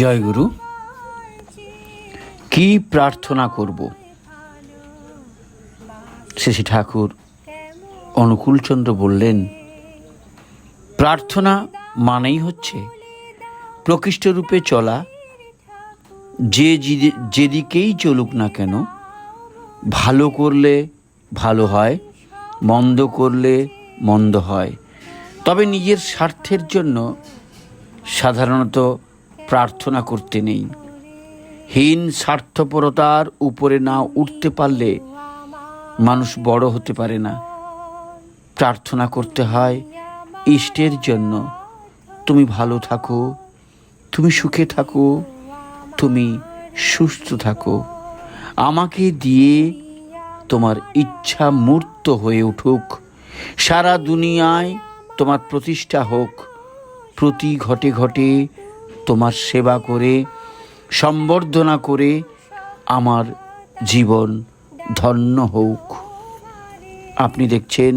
জয় গুরু। কি প্রার্থনা করব? শেষী ঠাকুর অনুকূলচন্দ্র বললেন, প্রার্থনা মানেই হচ্ছে প্রকৃষ্ট রূপে চলা। যে যেদিকেই চলুক না কেন, ভালো করলে ভালো হয়, মন্দ করলে মন্দ হয়। তবে নিজের স্বার্থের জন্য সাধারণত প্রার্থনা করতে নেই। হীন স্বার্থপরতার উপরে না উঠতে পারলে মানুষ বড় হতে পারে না। প্রার্থনা করতে হয় ইষ্টের জন্য। তুমি ভালো থাকো, তুমি সুখে থাকো, তুমি সুস্থ থাকো। আমাকে দিয়ে তোমার ইচ্ছা মূর্ত হয়ে উঠুক। সারা দুনিয়ায় তোমার প্রতিষ্ঠা হোক। প্রতি ঘটে ঘটে তোমার সেবা করে, সম্বর্ধনা করে আমার জীবন ধন্য হোক। আপনি দেখছেন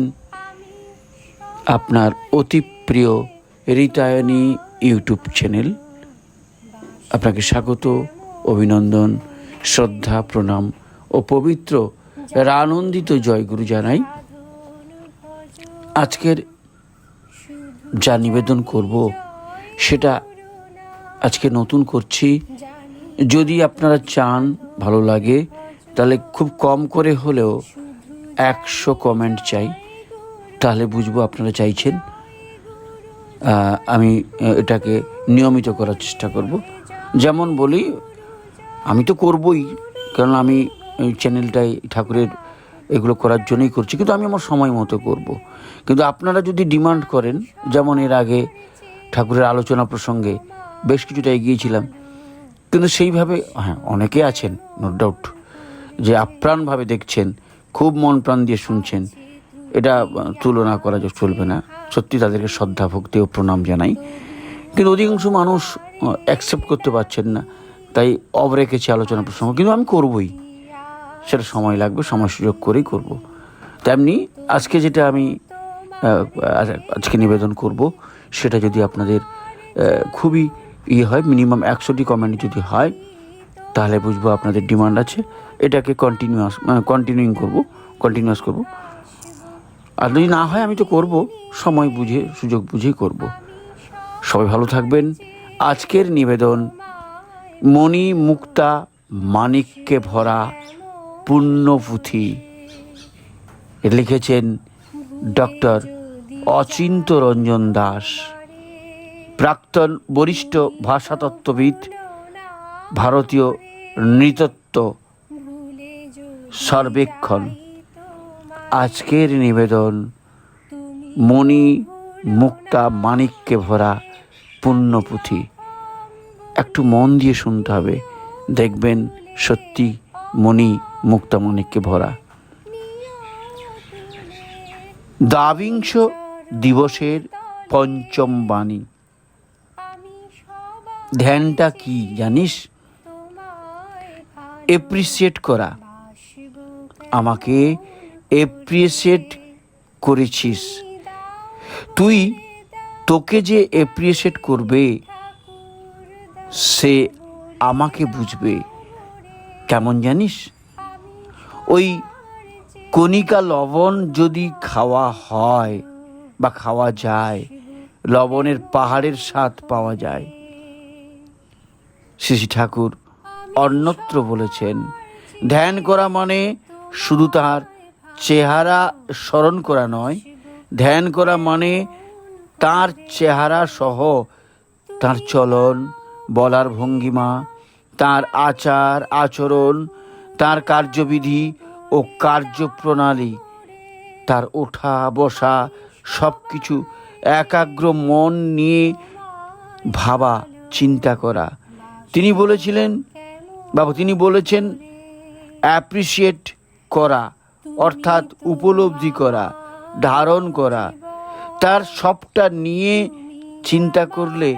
আপনার অতি প্রিয় রিতায়নী ইউটিউব চ্যানেল। আপনাকে স্বাগত, অভিনন্দন, শ্রদ্ধা, প্রণাম ও পবিত্র আনন্দিত জয়গুরু জানাই। আজকের যা নিবেদন করব, সেটা আজকে নতুন করছি। যদি আপনারা চান ভালো লাগে, তাহলে খুব কম করে হলেও একশো কমেন্ট চাই। তাহলে বুঝব আপনারা চাইছেন। আমি এটাকে নিয়মিত করার চেষ্টা করব। যেমন বলি, আমি তো করবই, কারণ আমি চ্যানেলটাই ঠাকুরের এগুলো করার জন্যই করছি, কিন্তু আমি আমার সময় মতো করব। কিন্তু আপনারা যদি ডিমান্ড করেন, যেমন এর আগে ঠাকুরের আলোচনা প্রসঙ্গে বেশ কিছুটা এগিয়েছিলাম। কিন্তু সেইভাবে হ্যাঁ অনেকে আছেন নো ডাউট যে আপ্রাণভাবে দেখছেন, খুব মন প্রাণ দিয়ে শুনছেন। এটা তুলনা করা যে চলবে না। সত্যি তাদেরকে শ্রদ্ধা, ভক্তি ও প্রণাম জানাই। কিন্তু অধিকাংশ মানুষ অ্যাকসেপ্ট করতে পারছেন না। তাই অব রেখেছে আলোচনা প্রসঙ্গ, কিন্তু আমি করবই। সেটা সময় লাগবে, সময় সুযোগ করেই করব। তেমনি আজকে যেটা আমি আজকে নিবেদন করব, সেটা যদি আপনাদের খুবই ইয়ে হয় মিনিমাম একশোটি কমেন্ট যদি হয়, তাহলে বুঝব আপনাদের ডিমান্ড আছে। এটাকে কন্টিনিউয়াস কন্টিনিউইং করব কন্টিনিউয়াস করব। আর যদি না হয়, আমি তো করব, সময় বুঝে, সুযোগ বুঝেই করব। সবাই ভালো থাকবেন। আজকের নিবেদন, মণি মুক্তা মানিককে ভরা পুণ্যপুঁথি। এটা লিখেছেন ডক্টর অচিন্ত রঞ্জন দাস। প্রাক্তন বরিষ্ঠ ভাষাতত্ত্ববিদ, ভারতীয় নৃতত্ব সর্বেক্ষণ। আজকের নিবেদন, মণি মুক্তা মানিককে ভরা পুণ্যপুঁথি। একটু মন দিয়ে শুনতে হবে। দেখবেন সত্যি মণি মুক্তা মানিককে ভরা। দাবিংশ দিবসের পঞ্চম বাণী। ধ্যানটা কি জানিস? এপ্রিসিয়েট করা। আমাকে এপ্রিসিয়েট করেছিস। তুই তোকে যে এপ্রিসিয়েট করবে, সে আমাকে বুঝবে। কেমন জানিস? ওই কণিকা লবণ যদি খাওয়া হয় বা খাওয়া যায়, লবণের পাহাড়ের স্বাদ পাওয়া যায় শ্রী ঠাকুর অন্যত্র বলেছেন, ধ্যান করা মানে শুধু তার চেহারা স্মরণ করা নয়, ধ্যান করা মানে তার চেহারা সহ তার চলন, বলার ভঙ্গিমা, তার আচার, আচরণ, তার কার্যবিধি ও কার্যপ্রণালী, তার ওঠা, বসা সব কিছু একাগ্র মন নিয়ে ভাবা, চিন্তা করা তিনি বলেছিলেন, বাবু, তিনি বলেছেন অ্যাপ্রিসিয়েট করা, অর্থাৎ উপলব্ধি করা, ধারণ করা, তার সবটা নিয়ে চিন্তা করলে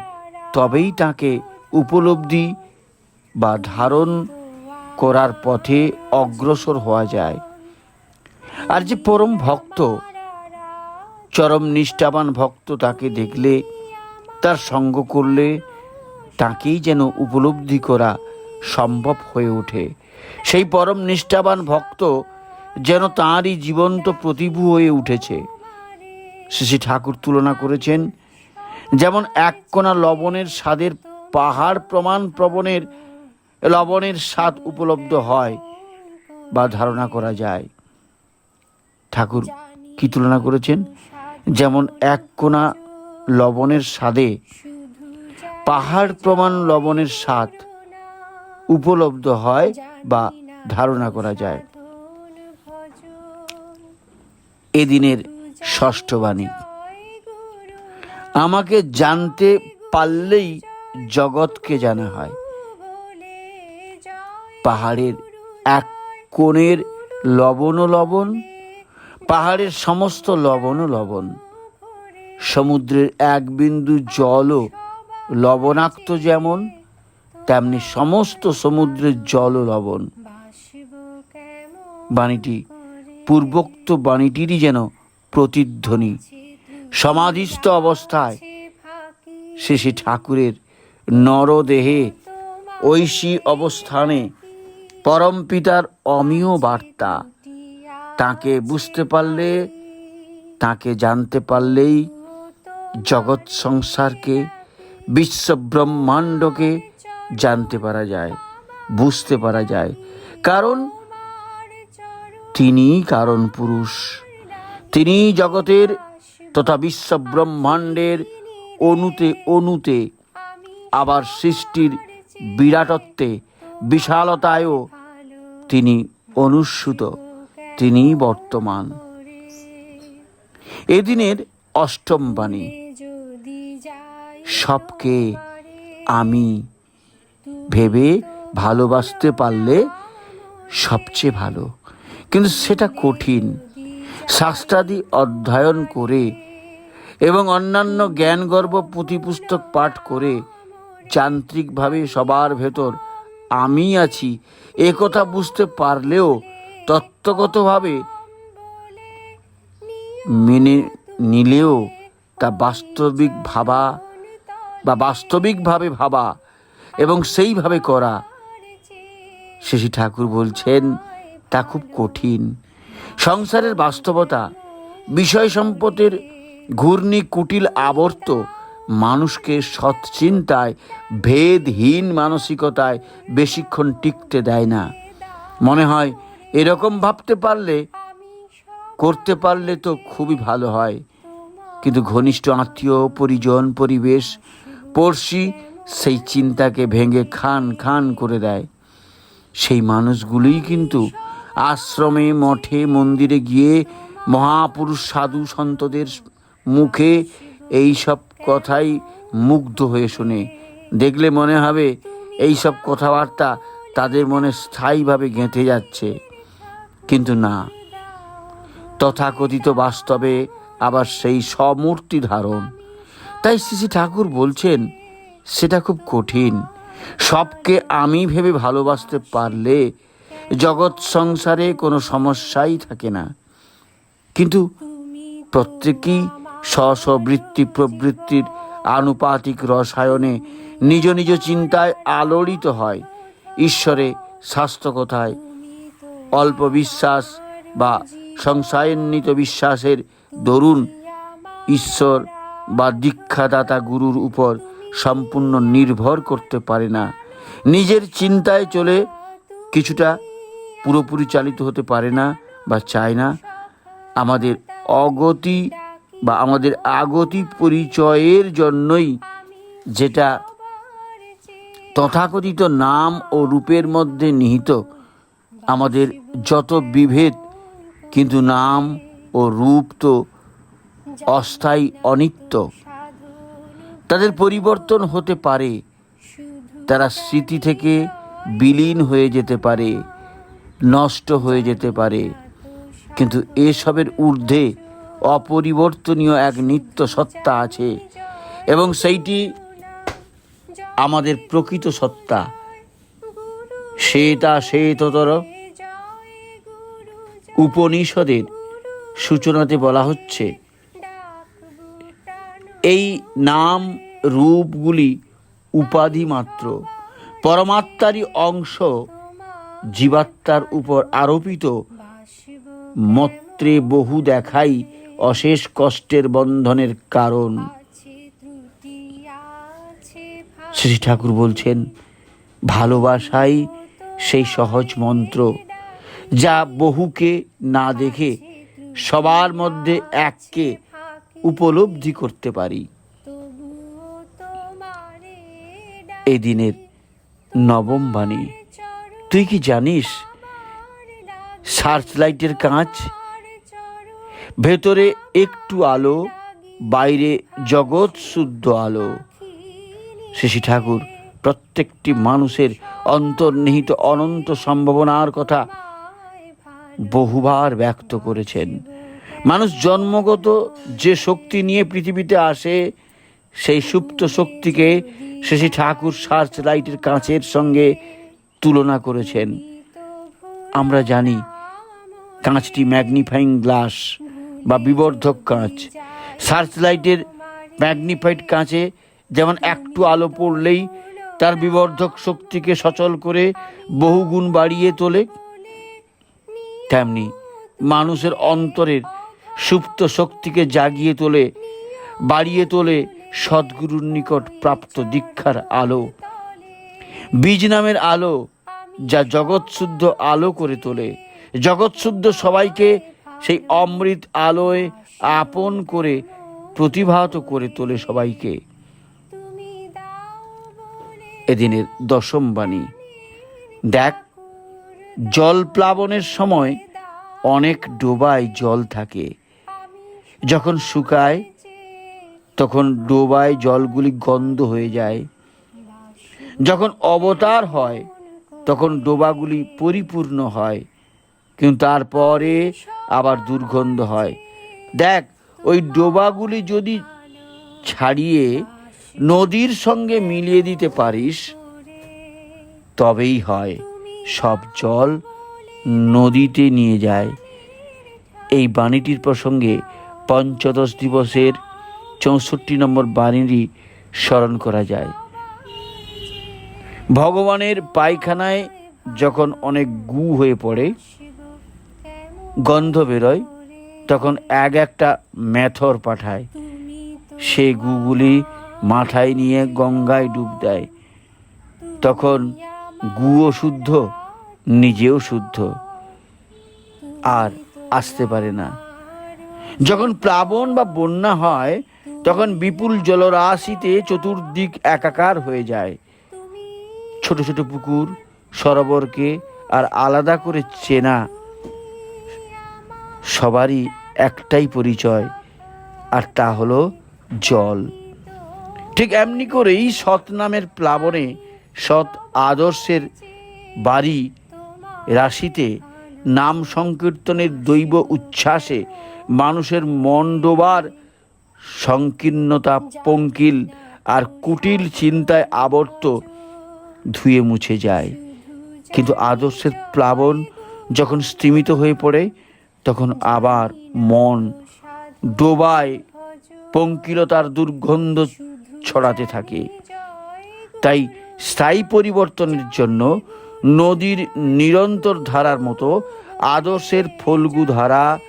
তবেই তাকে উপলব্ধি বা ধারণ করার পথে অগ্রসর হওয়া যায়। আর যে পরম ভক্ত, চরম নিষ্ঠাবান ভক্ত তাকে দেখলে, তার সঙ্গ করলে তাকেই যেন উপলব্ধি করা সম্ভব হয়ে ওঠে। সেই পরম নিষ্ঠাবান ভক্ত যেন তাঁরই জীবন্ত প্রতিভু হয়ে উঠেছে। শ্রী ঠাকুর তুলনা করেছেন, যেমন এক কোনা লবণের স্বাদের পাহাড় প্রমাণ প্রবণের, লবণের স্বাদ উপলব্ধ হয় বা ধারণা করা যায়। ঠাকুর কি তুলনা করেছেন? যেমন এক কোনা লবণের স্বাদে পাহাড় প্রমাণ লবণের স্বাদ উপলব্ধ হয় বা ধারণা করা যায়। এদিনের ষষ্ঠ বাণী। আমাকে জানতে পারলেই জগৎকে জানা হয়। পাহাড়ের এক কোণের লবণ লবণ, পাহাড়ের সমস্ত লবণ লবণ। সমুদ্রের এক বিন্দু জলও লবণাক্ত যেমন, তেমনি সমস্ত সমুদ্রের জল লবণ। বাণীটি, পূর্বোক্ত বাণীটিরই যেন প্রতিধ্বনি। সমাধিস্থ অবস্থায় শেষে ঠাকুরের নরদেহে ঐশী অবস্থানে পরম পিতার অমীয় বার্তা। তাকে বুঝতে পারলে, তাকে জানতে পারলেই জগৎ সংসারকে বিশ্ব ব্রহ্মাণ্ডকে জানতে পারা যায়, বুঝতে পারা যায়। কারণ তিনি কারণ পুরুষ। তিনি জগতের তথা বিশ্ব ব্রহ্মাণ্ডের অনুতে অনুতে আবার সৃষ্টির বিরাটত্বে, বিশালতায়ও তিনি অনুস্যুত তিনি বর্তমান। এদিনের অষ্টম বাণী। সবকে আমি ভেবে ভালোবাসতে পারলে সবচেয়ে ভালো। কিন্তু সেটা কঠিন। শাস্ত্রাদি অধ্যয়ন করে এবং অন্যান্য জ্ঞানগর্ভ পুঁথিপুস্তক পাঠ করে যান্ত্রিকভাবে সবার ভেতর আমি আছি, এ কথা বুঝতে পারলেও তত্ত্বগতভাবে মেনে নিলেও তা বাস্তবিক ভাবা বা বাস্তবিকভাবে ভাবা এবং সেইভাবে করা। শেষী ঠাকুর বলছেন, তা খুব কঠিন। সংসারের বাস্তবতা, বিষয় সম্পদের ঘূর্ণি কুটিল আবর্ত মানুষকে সৎচিন্তায়, ভেদহীন মানসিকতায় বেশিক্ষণ টিকতে দেয় না। মনে হয় এরকম ভাবতে পারলে, করতে পারলে তো খুবই ভালো হয়। কিন্তু ঘনিষ্ঠ আত্মীয়, পরিজন, পরিবেশ পড়শি সেই চিন্তাকে ভেঙে খান খান করে দেয়। সেই মানুষগুলোই কিন্তু আশ্রমে, মঠে, মন্দিরে গিয়ে মহাপুরুষ, সাধু সন্তদের মুখে এই সব কথাই মুগ্ধ হয়ে শোনে। দেখলে মনে হবে এই সব কথাবার্তা তাদের মনে স্থায়ীভাবে গেঁথে যাচ্ছে। কিন্তু না, তথাকথিত বাস্তবে আবার সেই সমূর্তি ধারণ। তাই শ্রী ঠাকুর বলছেন, সেটা খুব কঠিন। সবকে আমি ভেবে ভালোবাসতে পারলে জগৎ সংসারে কোনো সমস্যাই থাকে না। কিন্তু প্রত্যেকেই স্ব স্ববৃত্তি প্রবৃত্তির আনুপাতিক রসায়নে নিজ নিজ চিন্তায় আলোড়িত হয়। ঈশ্বরে স্বাস্থ্য কোথায়? অল্প বিশ্বাস বা সংশয়ান্বিত বিশ্বাসের দরুন ঈশ্বর বা দীক্ষাদাতা গুরুর উপর সম্পূর্ণ নির্ভর করতে পারে না। নিজের চিন্তায় চলে কিছুটা পুরোপুরি চালিত হতে পারে না বা চায় না। আমাদের অগতি বা আমাদের আগতি পরিচয়ের জন্যই যেটা তথাকথিত নাম ও রূপের মধ্যে নিহিত, আমাদের যত বিভেদ, কিন্তু নাম ও রূপ তো অস্থায়ী, অনিত্য। তাদের পরিবর্তন হতে পারে। তারা স্মৃতি থেকে বিলীন হয়ে যেতে পারে, নষ্ট হয়ে যেতে পারে। কিন্তু এসবের ঊর্ধ্বে অপরিবর্তনীয় এক নিত্য সত্তা আছে এবং সেইটি আমাদের প্রকৃত সত্তা। শ্বেতা শ্বেততর উপনিষদের সূচনাতে বলা হচ্ছে। এই নাম রূপগুলি উপাধি মাত্র। পরমাত্মারই অংশ জীবাত্মার উপর আরোপিত। মত্রে বহু দেখাই অশেষ কষ্টের বন্ধনের কারণ। শ্রী ঠাকুর বলছেন, ভালোবাসাই সেই সহজ মন্ত্র, যা বহুকে না দেখে সবার মধ্যে এককে উপলব্ধি করতে পারি। এই দিনের নবম বাণী। তুই কি জানিস সার্চ লাইটের কাঁচ, ভেতরে একটু আলো, বাইরে জগৎ শুদ্ধ আলো। শ্রী ঠাকুর, প্রত্যেকটি মানুষের অন্তর্নিহিত অনন্ত সম্ভাবনার কথা বহুবার ব্যক্ত করেছেন। মানুষ জন্মগত যে শক্তি নিয়ে পৃথিবীতে আসে, সেই সুপ্ত শক্তিকে শ্রী ঠাকুর সার্চ লাইটের কাঁচের সঙ্গে তুলনা করেছেন। আমরা জানি কাঁচটি ম্যাগনিফাইং গ্লাস বা বিবর্ধক কাঁচ। সার্চ লাইটের ম্যাগনিফাইড কাঁচে যেমন একটু আলো পড়লেই তার বিবর্ধক শক্তিকে সচল করে বহুগুণ বাড়িয়ে তোলে, তেমনি মানুষের অন্তরের সুপ্ত শক্তিকে জাগিয়ে তোলে, বাড়িয়ে তোলে সদ্গুরুর নিকট প্রাপ্ত দীক্ষার আলো। বীজ নামের আলো যা জগৎশুদ্ধ আলো করে তোলে। জগৎশুদ্ধ সবাইকে সেই অমৃত আলোয় আপন করে প্রতিভাত করে তোলে সবাইকে। এদিনের দশম বাণী। দেখ, জল প্লাবনের সময় অনেক ডোবায় জল থাকে। যখন শুকায়, তখন ডোবায় জলগুলি গন্ধ হয়ে যায়। যখন অবতার হয়, তখন ডোবাগুলি পরিপূর্ণ হয়, কিন্তু তারপরে আবার দুর্গন্ধ হয়। দেখ, ওই ডোবাগুলি যদি ছাড়িয়ে নদীর সঙ্গে মিলিয়ে দিতে পারিস, তবেই হয় সব জল নদীতে নিয়ে যায়। এই বাণীটির প্রসঙ্গে পঞ্চদশ দিবসের চৌষট্টি নম্বর বাণীরই স্মরণ করা যায়। ভগবানের পায়খানায় যখন অনেক গু হয়ে পড়ে, গন্ধ বেরোয়, তখন এক একটা মেথর পাঠায়। সে গুগুলি মাথায় নিয়ে গঙ্গায় ডুব দেয়। তখন গুও শুদ্ধ, নিজেও শুদ্ধ, আর আসতে পারে না। যখন প্লাবন বা বন্যা হয়, তখন বিপুল জলরাশিতে চতুর্দিক একাকার হয়ে যায়। ছোট ছোট পুকুর, সরোবরকে আর আলাদা করে চেনা সবারই একটাই পরিচয়, আর তা হলো জল। ঠিক এমনি করেই সৎ নামের প্লাবনে সৎ আদর্শের বাড়ি রাশিতে নাম সংকীর্তনের দৈব উচ্ছ্বাসে মানুষের মন ডোবার সংকীর্ণতা পঙ্কিল আর কুটিল চিন্তায় আবর্ত ধুয়ে মুছে যায়। কিন্তু আদর্শের প্লাবন যখন স্তিমিত হয়ে পড়ে তখন আবার মন ডোবায় পঙ্কিলতার দুর্গন্ধ ছড়াতে থাকে। তাই স্থায়ী পরিবর্তনের জন্য নদীর নিরন্তর ধারার মতো আদর্শের ফলগু ধারা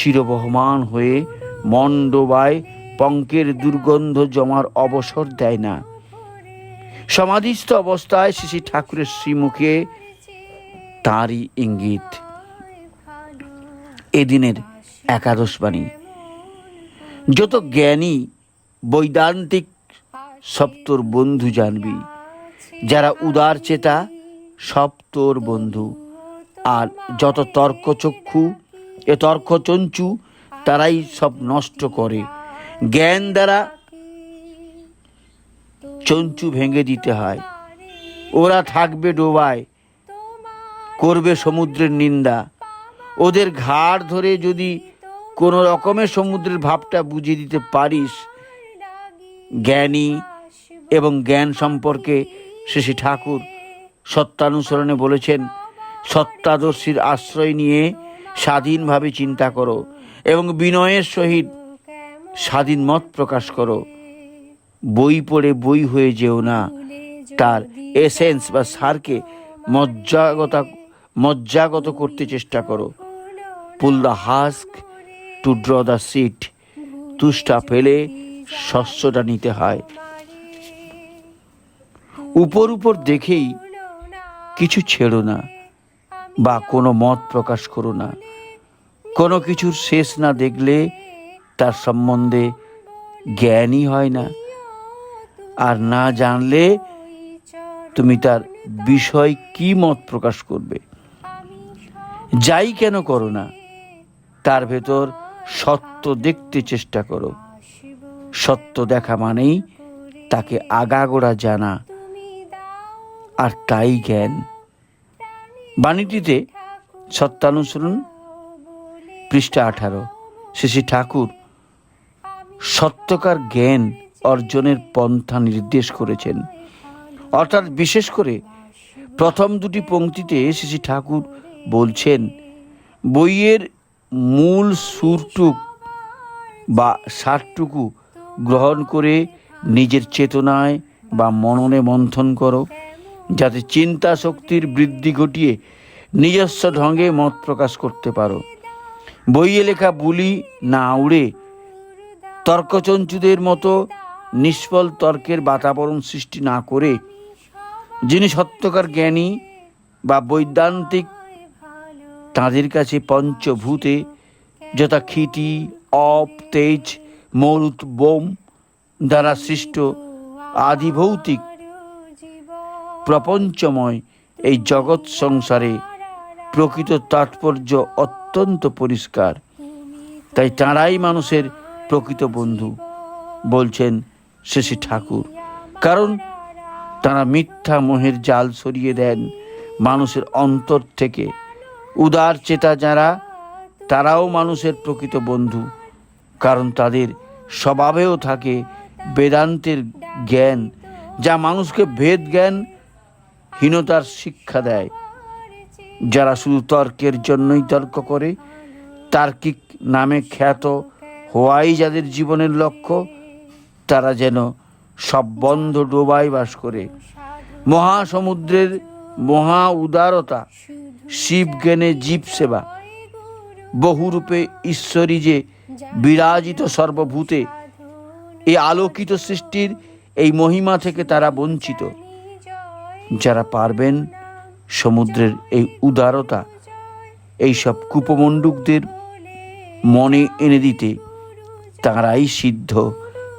চিরবহমান হয়ে মন পঙ্কের দুর্গন্ধ জমার অবসর দেয় না। সমাধিস্থ অবস্থায় শ্রী শ্রী ঠাকুরের শ্রীমুখে তাঁরই ইঙ্গিত। এদিনের একাদশ বাণী। যত জ্ঞানী, বৈদান্তিক সব তোর বন্ধু জানবি। যারা উদার চেতা, সব তোর বন্ধু। আর যত তর্কচক্ষু এ তর্কচঞ্চু তারাই সব নষ্ট করে। জ্ঞান দ্বারা চঞ্চু ভেঙে দিতে হয়। ওরা থাকবে ডোবায়, করবে সমুদ্রের নিন্দা। ওদের ঘাড় ধরে যদি কোনো রকমের সমুদ্রের ভাবটা বুঝিয়ে দিতে পারিস, জ্ঞানী এবং জ্ঞান সম্পর্কে শ্রী ঠাকুর সত্যানুসরণে বলেছেন সত্যাদর্শীর আশ্রয় নিয়ে স্বাধীনভাবে চিন্তা করো এবং বিনয়ের সহিত স্বাধীন মত প্রকাশ করো। বই পড়ে বই হয়ে যেও না। তার এসেন্স বা সারকে মজ্জাগত মজ্জাগত করতে চেষ্টা করো। Pull the husk to draw the seat তুষ্টা ফেলে শস্যটা নিতে হয়। উপর উপর দেখেই কিছু ছেড়ো না বা কোনো মত প্রকাশ করো না। কোনো কিছুর শেষ না দেখলে তার সম্বন্ধে জ্ঞানই হয় না। আর না জানলে তুমি তার বিষয় কি মত প্রকাশ করবে? যাই কেন করো না, তার ভেতর সত্য দেখতে চেষ্টা করো। সত্য দেখা মানেই তাকে আগাগোড়া জানা, আর তাই জ্ঞান। বাণীটিতে সত্যানুসরণ পৃষ্ঠা আঠারো শ্রী ঠাকুর সত্যকার জ্ঞান অর্জনের পন্থা নির্দেশ করেছেন। অর্থাৎ বিশেষ করে প্রথম দুটি পংক্তিতে শ্রী ঠাকুর বলছেন, বইয়ের মূল সুরটুক বা সারটুকু গ্রহণ করে নিজের চেতনায় বা মননে মন্থন করো, যাতে চিন্তা শক্তির বৃদ্ধি ঘটিয়ে নিজস্ব ঢঙ্গে মত প্রকাশ করতে পারো। বইয়ে লেখা বুলি না উড়ে, তর্কচঞ্চুদের মতো নিষ্ফল তর্কের বাতাবরণ সৃষ্টি না করে, যিনি সত্যকার জ্ঞানী বা বৈদান্তিক তাদের কাছে পঞ্চভূতে যথা খিটি অপ, তেজ মরুত বোম দ্বারা সৃষ্ট আদিভৌতিক প্রপঞ্চময় এই জগৎ সংসারে প্রকৃত তাৎপর্য অত্যন্ত পরিষ্কার। তাই তাঁরাই মানুষের প্রকৃত বন্ধু, বলছেন শেষে ঠাকুর। কারণ তারা মিথ্যা মোহের জাল সরিয়ে দেন মানুষের অন্তর থেকে। উদার চেতা যারা, তারাও মানুষের প্রকৃত বন্ধু। কারণ তাদের স্বভাবেও থাকে বেদান্তের জ্ঞান, যা মানুষকে ভেদ জ্ঞান, হীনতার শিক্ষা দেয়। যারা শুধু তর্কের জন্যই তর্ক করে, তার্কিক নামে খ্যাত হওয়াই যাদের জীবনের লক্ষ্য, তারা যেন সব বন্ধ ডোবায় বাস করে। মহাসমুদ্রের মহা উদারতা শিব জ্ঞানে জীব সেবা, বহুরূপে ঈশ্বরী যে বিরাজিত সর্বভূতে এই আলোকিত সৃষ্টির এই মহিমা থেকে তারা বঞ্চিত। যারা পারবেন সমুদ্রের এই উদারতা, এইসব কুপমণ্ডুকদের মনে এনে দিতে তারাই সিদ্ধ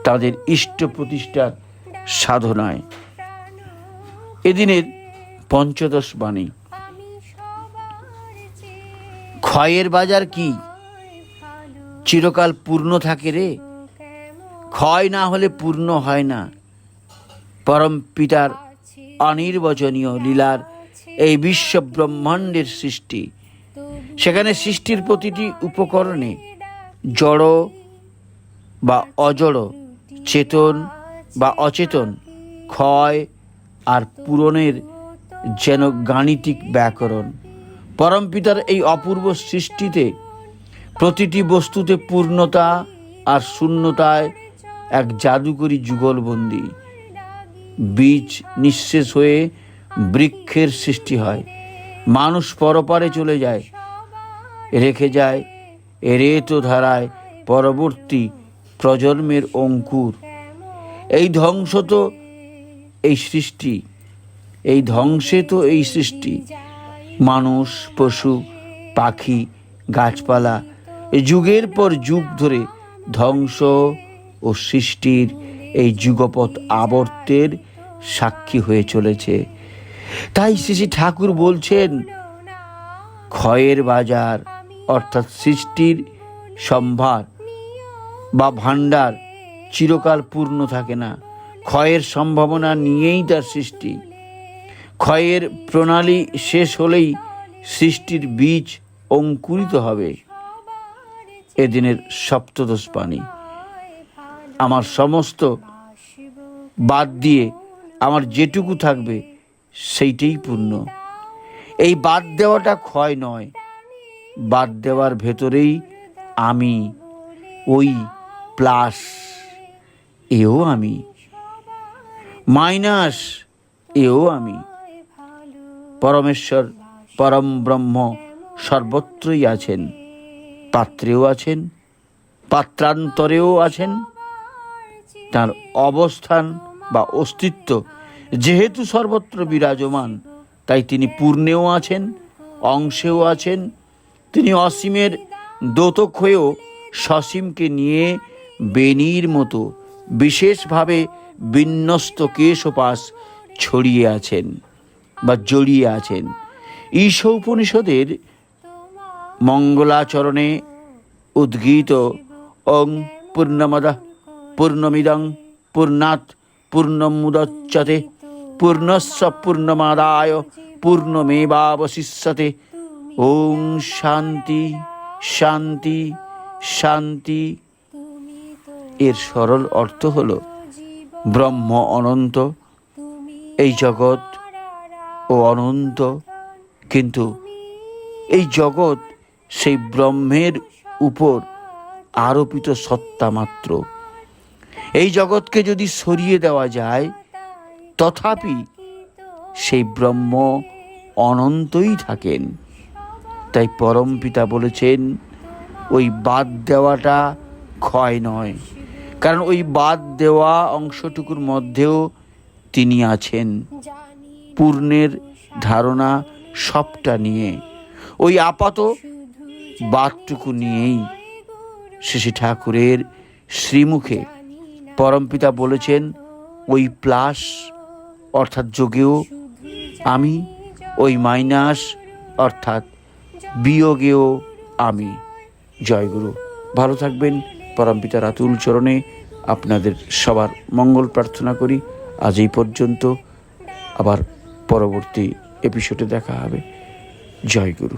তাদের ইষ্ট প্রতিষ্ঠার সাধনায়। এদিনের পঞ্চদশ বাণী। ক্ষয়ের বাজার কি? চিরকাল পূর্ণ থাকে রে। ক্ষয় না হলে পূর্ণ হয় না। পরম পিতার অনির্বচনীয় লীলার এই বিশ্ব ব্রহ্মাণ্ডের সৃষ্টি। সেখানে সৃষ্টির প্রতিটি উপকরণে জড় বা অজড়, চেতন বা অচেতন, ক্ষয় আর পূরণের যেন গাণিতিক ব্যাকরণ। পরমপিতার এই অপূর্ব সৃষ্টিতে প্রতিটি বস্তুতে পূর্ণতা আর শূন্যতায় এক জাদুকরী যুগলবন্দি। বীজ নিঃশেষ হয়ে বৃক্ষের সৃষ্টি হয়। মানুষ পরপারে চলে যায়, রেখে যায়, রেত ধারায় পরবর্তী প্রজন্মের অঙ্কুর। এই ধ্বংস তো এই সৃষ্টি, এই ধ্বংসে তো এই সৃষ্টি। মানুষ, পশু, পাখি, গাছপালা যুগের পর যুগ ধরে ধ্বংস ও সৃষ্টির এই যুগপথ আবর্তের সাক্ষী হয়ে চলেছে। তাই শ্রী ঠাকুর বলছেন, ক্ষয়ের বাজার অর্থাৎ সৃষ্টির সম্ভার বা ভাণ্ডার চিরকাল পূর্ণ থাকে না। ক্ষয়ের সম্ভাবনা নিয়েই তার সৃষ্টি। ক্ষয়ের প্রণালী শেষ হলেই সৃষ্টির বীজ অঙ্কুরিত হবে। এদিনের সপ্তদশ পানি আমার সমস্ত বাদ দিয়ে আমার যেটুকু থাকবে সেইটাই পূর্ণ। এই বাদ দেওয়াটা ক্ষয় নয়, বাদ দেওয়ার ভেতরেই আমি, ওই প্লাস, এও আমি। মাইনাস, এও আমি। পরমেশ্বর, পরম ব্রহ্ম সর্বত্রই আছেন, পাত্রেও আছেন, পাত্রান্তরেও আছেন। তার অবস্থান বা অস্তিত্ব যেহেতু সর্বত্র বিরাজমান, তাই তিনি পূর্ণেও আছেন, অংশেও আছেন। তিনি অসীমের দোতক হয়েও সসীমকে নিয়ে বেনির মতো বিশেষভাবে বিন্যস্ত কেশপাশ ছড়িয়ে আছেন বা জড়িয়ে আছেন। ঈশ উপনিষদের মঙ্গলাচরণে উদ্গীত ওং পূর্ণমদ পূর্ণমিদং পূর্ণাৎ পূর্ণমুদচ্যতে পূর্ণস্য পূর্ণমাদায় পূর্ণমেবাবশিষ্যতে ওং শান্তি শান্তি শান্তি এর সরল অর্থ হল ব্রহ্ম অনন্ত, এই জগৎ ও অনন্ত। কিন্তু এই জগৎ সেই ব্রহ্মের উপর আরোপিত সত্তা মাত্র। এই জগৎকে যদি সরিয়ে দেওয়া যায় তথাপি সেই ব্রহ্ম অনন্তই থাকেন। তাই পরম পিতা বলেছেন, ওই বাদ দেওয়াটা ক্ষয় নয়। কারণ ওই বাদ দেওয়া অংশটুকুর মধ্যেও তিনি আছেন। পূর্ণের ধারণা সবটা নিয়ে। ওই আপাত বাদটুকু নিয়েই শ্রী ঠাকুরের শ্রীমুখে পরমপিতা বলেছেন, ওই প্লাস অর্থাৎ যোগেও আমি, ওই মাইনাস অর্থাৎ বিয়োগেও আমি। জয়গুরু ভালো থাকবেন। পরমপিতা আতুল চরণে আপনাদের সবার মঙ্গল প্রার্থনা করি। আজ এই পর্যন্ত আবার পরবর্তী এপিসোডে দেখা হবে। জয় গুরু।